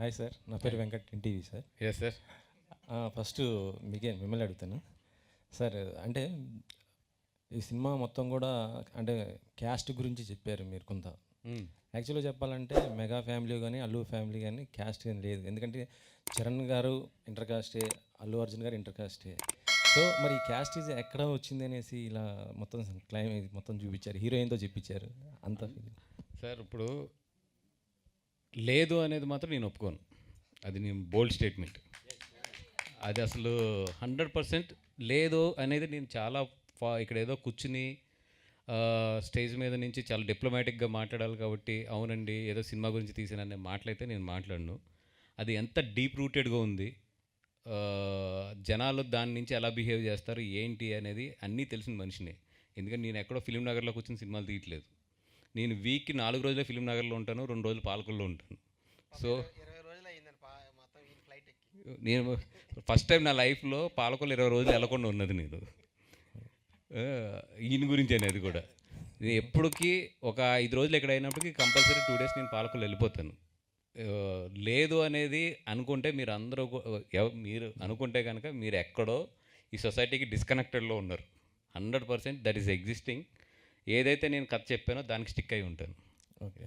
Hi sir నా పేరు Venkat NTV sir. Yes sir first మీకే మిమ్మల్ని అడుగుతాను. సార్ అంటే ఈ సినిమా మొత్తం కూడా అంటే క్యాస్ట్ గురించి చెప్పారు మీరు కొంత. యాక్చువల్గా చెప్పాలంటే మెగా ఫ్యామిలీ కానీ అల్లు ఫ్యామిలీ కానీ క్యాస్ట్ కానీ లేదు. ఎందుకంటే చరణ్ గారు ఇంటర్ కాస్టే అల్లు అర్జున్ గారు ఇంటర్ కాస్టే సో మరి ఈ క్యాస్ట్ ఇది ఎక్కడ వచ్చింది అనేసి ఇలా మొత్తం క్లైమ్ మొత్తం చూపించారు. హీరోయిన్తో చెప్పించారు. అంత. సార్ ఇప్పుడు లేదు అనేది మాత్రం నేను ఒప్పుకోను. అది నేను బోల్డ్ స్టేట్మెంట్. అది అసలు హండ్రెడ్ పర్సెంట్ లేదు అనేది నేను చాలా ఫా ఇక్కడ ఏదో కూర్చుని స్టేజ్ మీద నుంచి చాలా డిప్లొమాటిక్గా మాట్లాడాలి కాబట్టి అవునండి ఏదో సినిమా గురించి తీసిన అనే మాటలైతే నేను మాట్లాడను. అది ఎంత డీప్ రూటెడ్గా ఉంది జనాలు దాని నుంచి ఎలా బిహేవ్ చేస్తారు ఏంటి అనేది అన్నీ తెలిసిన మనిషిని. ఎందుకంటే నేను ఎక్కడో ఫిలిం నగర్లో కూర్చొని సినిమాలు తీయట్లేదు. నేను వీక్కి నాలుగు రోజులే ఫిలిం నగర్లో ఉంటాను రెండు రోజులు పాలకొల్లో ఉంటాను. సో నేను ఫస్ట్ టైం నా లైఫ్లో పాలకొల్లు ఇరవై రోజులు వెళ్ళకుండా ఉన్నది నేను. ఈయన గురించి అనేది కూడా. నేను ఎప్పటికీ ఒక ఐదు రోజులు ఎక్కడ అయినప్పటికీ కంపల్సరీ టూ డేస్ నేను పాలకొల్లు వెళ్ళిపోతాను. లేదు అనేది అనుకుంటే మీరు అందరూ మీరు అనుకుంటే కనుక మీరు ఎక్కడో ఈ సొసైటీకి డిస్కనెక్టెడ్లో ఉన్నారు. Hundred percent that is existing. ఏదైతే నేను కథ చెప్పానో దానికి స్టిక్ అయి ఉంటాను.